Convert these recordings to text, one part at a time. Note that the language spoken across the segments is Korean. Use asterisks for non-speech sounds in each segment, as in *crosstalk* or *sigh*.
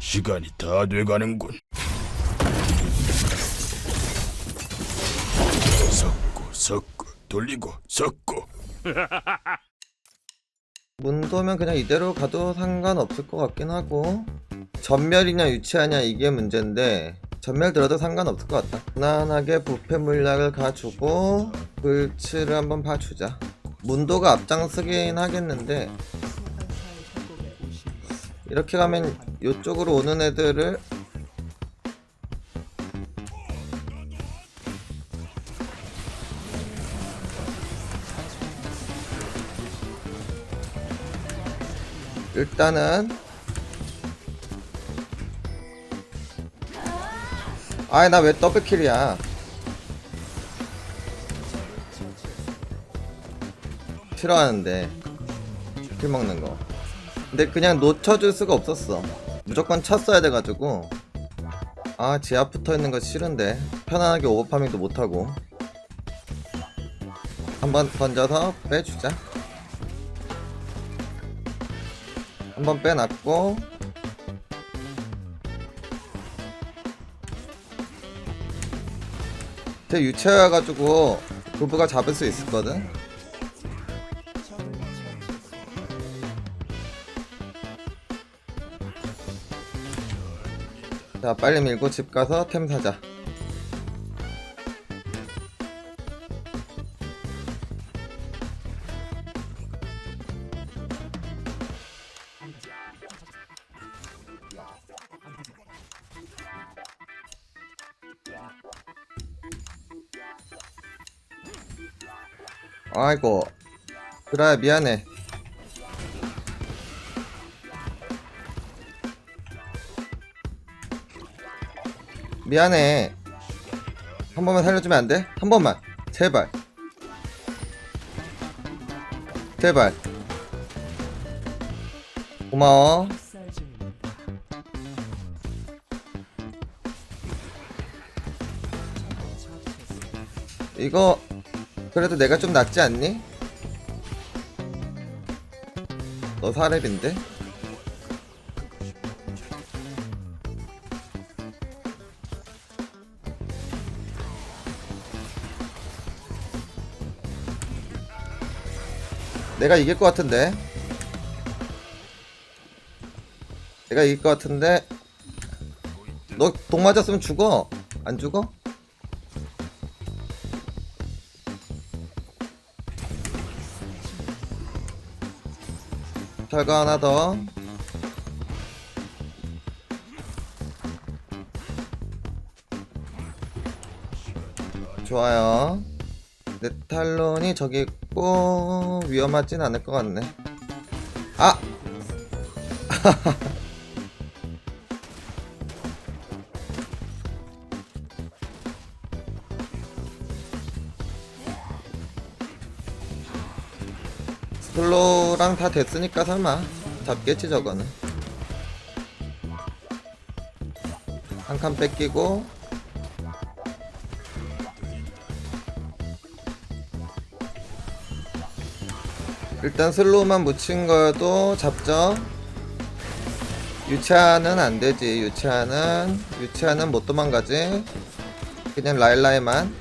시간이 다 돼가는군. 섞고 섞고 돌리고 섞고. *laughs* 문도면 그냥 이대로 가도 상관없을 것 같긴 하고 전멸이냐 유치하냐 이게 문제인데 전멸 들어도 상관없을 것 같다. 무난하게 부패 물약을 가지고 불치를 한번 봐주자. 문도가 앞장서긴 하겠는데 이렇게 가면 이쪽으로 오는 애들을 일단은 아이 나 왜 더블킬이야? 싫어하는데. 킬 먹는 거 근데 그냥 놓쳐줄 수가 없었어. 무조건 쳤어야 돼가지고. 아 지하 붙어있는 거 싫은데. 편안하게 오버파밍도 못하고. 한번 던져서 빼주자. 한번 빼놨고. 제 유체여가지고 부부가 잡을 수 있었거든 자 빨리 밀고 집 가서 템 사자. 아이고 그래 미안해 미안해 한 번만 살려주면 안 돼? 한 번만 제발 제발 고마워 이거 그래도 내가 좀 낫지 않니? 너 사렙인데? 내가 이길 것 같은데 내가 이길 것 같은데 너 독 맞았으면 죽어 안 죽어? 결과 하나 더. 좋아요. 네탈론이 저기 있고 위험하진 않을 것 같네. 아! *laughs* 스플로랑 다 됐으니까 설마 잡겠지 저거는 한 칸 뺏기고 일단 슬로우만 묻힌 거도 잡죠 유치하는 안되지. 유치하는 유치하는 못 도망가지. 그냥 라일라이만.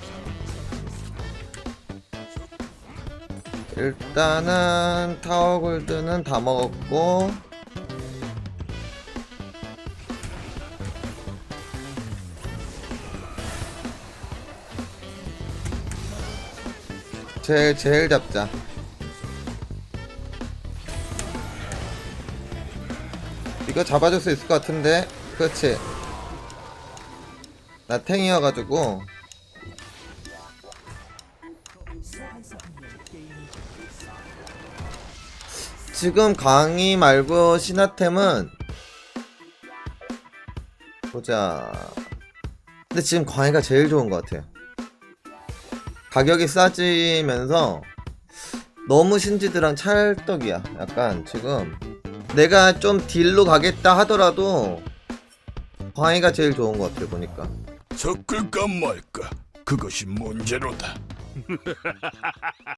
일단은 타워 골드는 다 먹었고. 제일 제일 잡자 이거 잡아줄 수 있을 것 같은데 그렇지 나 탱이어가지고 지금 강의 말고 신화템은 보자. 근데 지금 광희가 제일 좋은 것 같아요. 가격이 싸지면서 너무 신지드랑 찰떡이야. 약간 지금 내가 좀 딜로 가겠다 하더라도 광희가 제일 좋은 것 같아요. 보니까. 섞을까 말까 그것이 문제로다. *laughs*